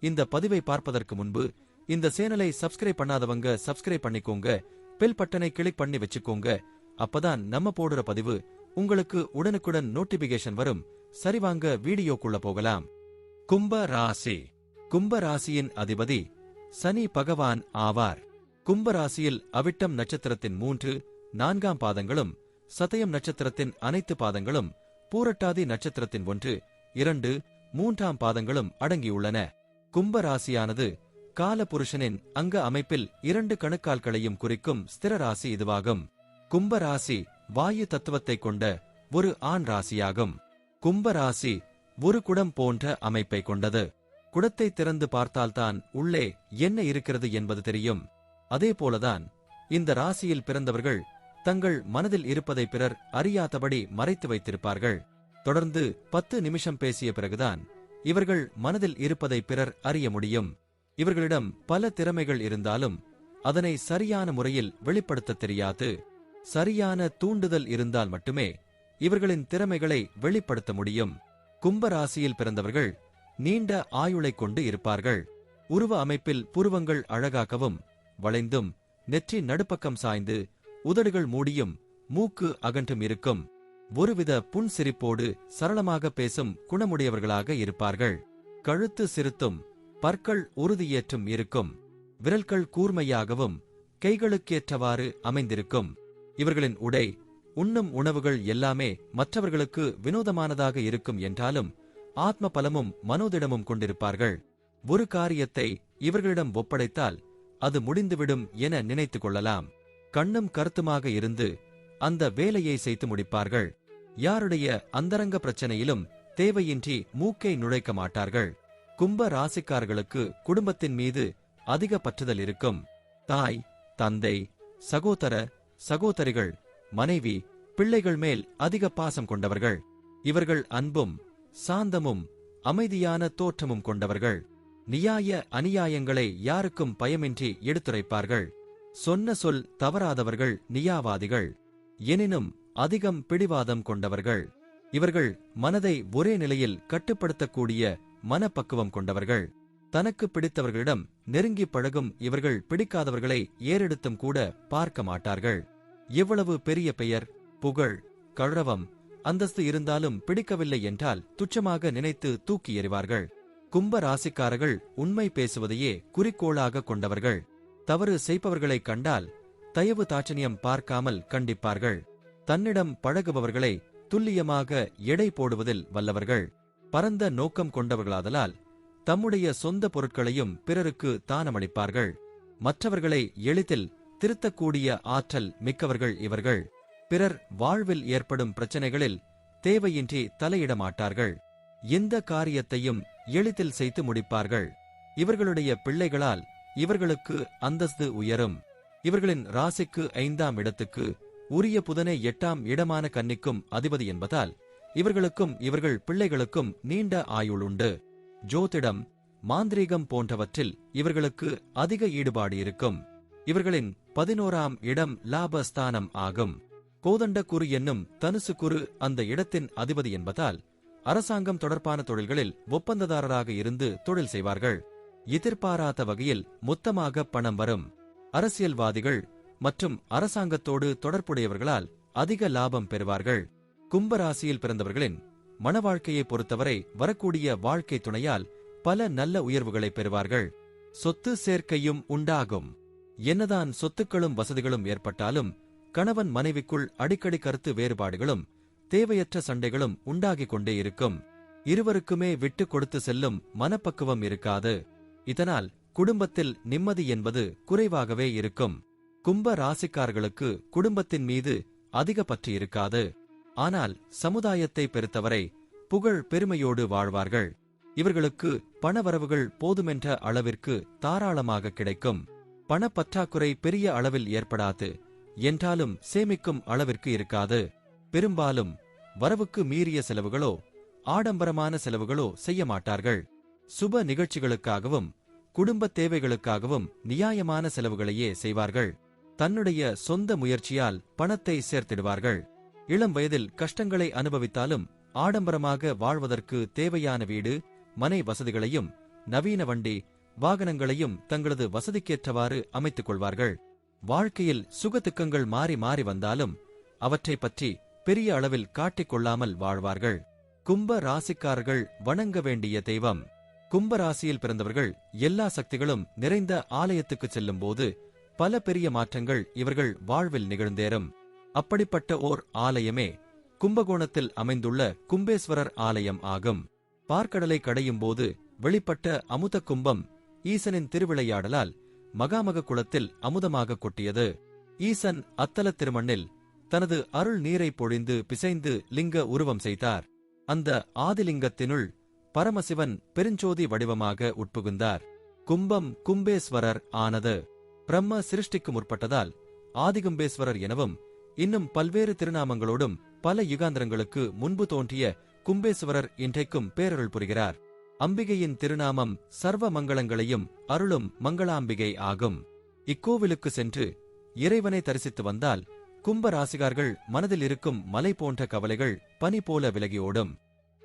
இந்த பதிவை பார்ப்பதற்கு முன்பு இந்த சேனலை சப்ஸ்கிரைப் பண்ணாதவங்க சப்ஸ்கிரைப் பண்ணிக்கோங்க. பெல் பட்டனை கிளிக் பண்ணி வச்சுக்கோங்க. அப்பதான் நம்ம போடுற பதிவு உங்களுக்கு உடனுக்குடன் நோட்டிபிகேஷன் வரும். சரிவாங்க வீடியோக்குள்ள போகலாம். கும்ப ராசி. கும்ப ராசியின் அதிபதி சனி பகவான் ஆவார். கும்ப ராசியில் அவிட்டம் நட்சத்திரத்தின் மூன்று நான்காம் பாதங்களும் சதயம் நட்சத்திரத்தின் அனைத்து பாதங்களும் பூரட்டாதி நட்சத்திரத்தின் ஒன்று இரண்டு மூன்றாம் பாதங்களும் அடங்கியுள்ளன. கும்ப ராசியானது காலபுருஷனின் அங்க அமைப்பில் இரண்டு கணுக்கால்களையும் குறிக்கும் ஸ்திர ராசி இதுவாகும். கும்ப ராசி வாயு தத்துவத்தை கொண்ட ஒரு ஆண் ராசியாகும். கும்ப ராசி ஒரு குடம் போன்ற அமைப்பை கொண்டது. குடத்தை திறந்து பார்த்தால்தான் உள்ளே என்ன இருக்கிறது என்பது தெரியும். அதே போலதான் இந்த ராசியில் பிறந்தவர்கள் தங்கள் மனதில் இருப்பதை பிறர் அறியாதபடி மறைத்து வைத்திருப்பார்கள். தொடர்ந்து பத்து நிமிஷம் பேசிய பிறகுதான் இவர்கள் மனதில் இருப்பதை பிறர் அறிய முடியும். இவர்களிடம் பல திறமைகள் இருந்தாலும் அதனை சரியான முறையில் வெளிப்படுத்த தெரியாது. சரியான தூண்டுதல் இருந்தால் மட்டுமே இவர்களின் திறமைகளை வெளிப்படுத்த முடியும். கும்ப ராசியில் பிறந்தவர்கள் நீண்ட ஆயுளைக் கொண்டு இருப்பார்கள். உருவ அமைப்பில் புருவங்கள் அழகாகவும் வளைந்தும் நெற்றி நடுப்பக்கம் சாய்ந்து உதடுகள் மூடியும் மூக்கு அகன்றும் இருக்கும். ஒருவித புன்சிரிப்போடு சரளமாக பேசும் குணமுடையவர்களாக இருப்பார்கள். கழுத்து சிறுத்தும் பற்கள் உறுதியேற்றும் இருக்கும். விரல்கள் கூர்மையாகவும் கைகளுக்கேற்றவாறு அமைந்திருக்கும். இவர்களின் உடை உண்ணும் உணவுகள் எல்லாமே மற்றவர்களுக்கு வினோதமானதாக இருக்கும் என்றாலும் ஆத்ம பலமும் மனோதிடமும் கொண்டிருப்பார்கள். ஒரு காரியத்தை இவர்களிடம் ஒப்படைத்தால் அது முடிந்துவிடும் என நினைத்துக் கொள்ளலாம். கண்ணும் கருத்துமாக இருந்து அந்த வேலையை செய்து முடிப்பார்கள். யாருடைய அந்தரங்க பிரச்சனையிலும் தேவையின்றி மூக்கை நுழைக்க மாட்டார்கள். கும்ப ராசிக்காரர்களுக்கு குடும்பத்தின் மீது அதிக பற்றுதல் இருக்கும். தாய் தந்தை சகோதர சகோதரிகள் மனைவி பிள்ளைகள் மேல் அதிக பாசம் கொண்டவர்கள். இவர்கள் அன்பும் சாந்தமும் அமைதியான தோற்றமும் கொண்டவர்கள். நியாய அநியாயங்களை யாருக்கும் பயமின்றி எடுத்துரைப்பார்கள். சொன்ன சொல் தவறாதவர்கள் நியாவாதிகள். எனினும் அதிகம் பிடிவாதம் கொண்டவர்கள் இவர்கள் மனதை ஒரே நிலையில் கட்டுப்படுத்தக்கூடிய மனப்பக்குவம் கொண்டவர்கள். தனக்கு பிடித்தவர்களிடம் நெருங்கி பழகும் இவர்கள் பிடிக்காதவர்களை ஏறெடுத்தும் கூட பார்க்க மாட்டார்கள். எவ்வளவு பெரிய பெயர் புகழ் கழவம் அந்தஸ்து இருந்தாலும் பிடிக்கவில்லை என்றால் துச்சமாக நினைத்து தூக்கி எறிவார்கள். கும்ப ராசிக்காரர்கள் உண்மை பேசுவதையே குறிக்கோளாக கொண்டவர்கள். தவறு செய்பவர்களைக் கண்டால் தயவு தாட்சணியம் பார்க்காமல் கண்டிப்பார்கள். தன்னிடம் பழகுபவர்களை துல்லியமாக எடை போடுவதில் வல்லவர்கள். பரந்த நோக்கம் கொண்டவர்களாதலால் தம்முடைய சொந்த பொருட்களையும் பிறருக்கு தானமளிப்பார்கள். மற்றவர்களை எளிதில் திருத்தக்கூடிய ஆற்றல் மிக்கவர்கள் இவர்கள். பிறர் வாழ்வில் ஏற்படும் பிரச்சனைகளில் தேவையின்றி தலையிட மாட்டார்கள் எந்த காரியத்தையும் எளிதில் செய்து முடிப்பார்கள். இவர்களுடைய பிள்ளைகளால் இவர்களுக்கு அந்தஸ்து உயரும். இவர்களின் ராசிக்கு ஐந்தாம் இடத்துக்கு உரிய புதனை எட்டாம் இடமான கன்னிக்கும் அதிபதி என்பதால் இவர்களுக்கும் இவர்கள் பிள்ளைகளுக்கும் நீண்ட ஆயுள் உண்டு ஜோதிடம் மாந்திரீகம் போன்றவற்றில் இவர்களுக்கு அதிக ஈடுபாடு இருக்கும். இவர்களின் பதினோராம் இடம் லாபஸ்தானம் ஆகும். கோதண்ட குரு என்னும் தனுசு குரு அந்த இடத்தின் அதிபதி என்பதால் அரசாங்கம் தொடர்பான தொழில்களில் ஒப்பந்ததாரராக இருந்து தொழில் செய்வார்கள். எதிர்பாராத வகையில் மொத்தமாக பணம் வரும். அரசியல்வாதிகள் மற்றும் அரசாங்கத்தோடு தொடர்புடையவர்களால் அதிக லாபம் பெறுவார்கள். கும்பராசியில் பிறந்தவர்களின் மணவாழ்க்கையை பொறுத்தவரை வரக்கூடிய வாழ்க்கை துணையால் பல நல்ல உயர்வுகளை பெறுவார்கள். சொத்து சேர்க்கையும் உண்டாகும். என்னதான் சொத்துக்களும் வசதிகளும் ஏற்பட்டாலும் கணவன் மனைவிக்குள் அடிக்கடி கருத்து வேறுபாடுகளும் தேவையற்ற சண்டைகளும் உண்டாகிக் கொண்டே இருக்கும். இருவருக்குமே விட்டு கொடுத்து செல்லும் மனப்பக்குவம் இருக்காது. இதனால் குடும்பத்தில் நிம்மதி என்பது குறைவாகவே இருக்கும். கும்ப ராசிக்காரர்களுக்கு குடும்பத்தின் மீது அதிக பற்று இருக்காது. ஆனால் சமுதாயத்தை பெருத்தவரை புகழ் பெருமையோடு வாழ்வார்கள். இவர்களுக்கு பணவரவுகள் போதுமென்ற அளவிற்கு தாராளமாக கிடைக்கும். பணப்பற்றாக்குறை பெரிய அளவில் ஏற்படாது. என்றாலும் சேமிக்கும் அளவிற்கு இருக்காது. பெரும்பாலும் வரவுக்கு மீறிய செலவுகளோ ஆடம்பரமான செலவுகளோ செய்ய மாட்டார்கள். சுப நிகழ்ச்சிகளுக்காகவும் குடும்ப தேவைகளுக்காகவும் நியாயமான செலவுகளையே செய்வார்கள். தன்னுடைய சொந்த முயற்சியால் பணத்தை சேர்த்திடுவார்கள். இளம் வயதில் கஷ்டங்களை அனுபவித்தாலும் ஆடம்பரமாக வாழ்வதற்கு தேவையான வீடு மனை வசதிகளையும் நவீன வண்டி வாகனங்களையும் தங்களது வசதிக்கேற்றவாறு அமைத்துக் கொள்வார்கள். வாழ்க்கையில் சுகதுக்கங்கள் மாறி மாறி வந்தாலும் அவற்றைப் பற்றி பெரிய அளவில் காட்டிக் கொள்ளாமல் வாழ்வார்கள். கும்ப ராசிக்காரர்கள் வணங்க வேண்டிய தெய்வம். கும்பராசியில் பிறந்தவர்கள் எல்லா சக்திகளும் நிறைந்த ஆலயத்துக்குச் செல்லும்போது பல பெரிய மாற்றங்கள் இவர்கள் வாழ்வில் நிகழ்ந்தேறும். அப்படிப்பட்ட ஓர் ஆலயமே கும்பகோணத்தில் அமைந்துள்ள கும்பேஸ்வரர் ஆலயம் ஆகும். பார்க்கடலை கடையும் போது வெளிப்பட்ட அமுத கும்பம் ஈசனின் திருவிளையாடலால் மகாமக குளத்தில் அமுதமாக கொட்டியது. ஈசன் அத்தல திருமண்ணில் தனது அருள் நீரை பொழிந்து பிசைந்து லிங்க உருவம் செய்தார். அந்த ஆதிலிங்கத்தினுள் பரமசிவன் பெருஞ்சோதி வடிவமாக உட்புகுந்தார். கும்பம் கும்பேஸ்வரர் ஆனது பிரம்ம சிருஷ்டிக்கு முற்பட்டதால் ஆதிகும்பேஸ்வரர் எனவும் இன்னும் பல்வேறு திருநாமங்களோடும் பல யுகாந்திரங்களுக்கு முன்பு தோன்றிய கும்பேஸ்வரர் இன்றைக்கும் பேரருள் புரிகிறார். அம்பிகையின் திருநாமம் சர்வ மங்களங்களையும் அருளும் மங்களாம்பிகை ஆகும். இக்கோவிலுக்கு சென்று இறைவனை தரிசித்து வந்தால் கும்ப ராசிகார்கள் மனதில் இருக்கும் மலை போன்ற கவலைகள் பனி போல விலகி ஓடும்.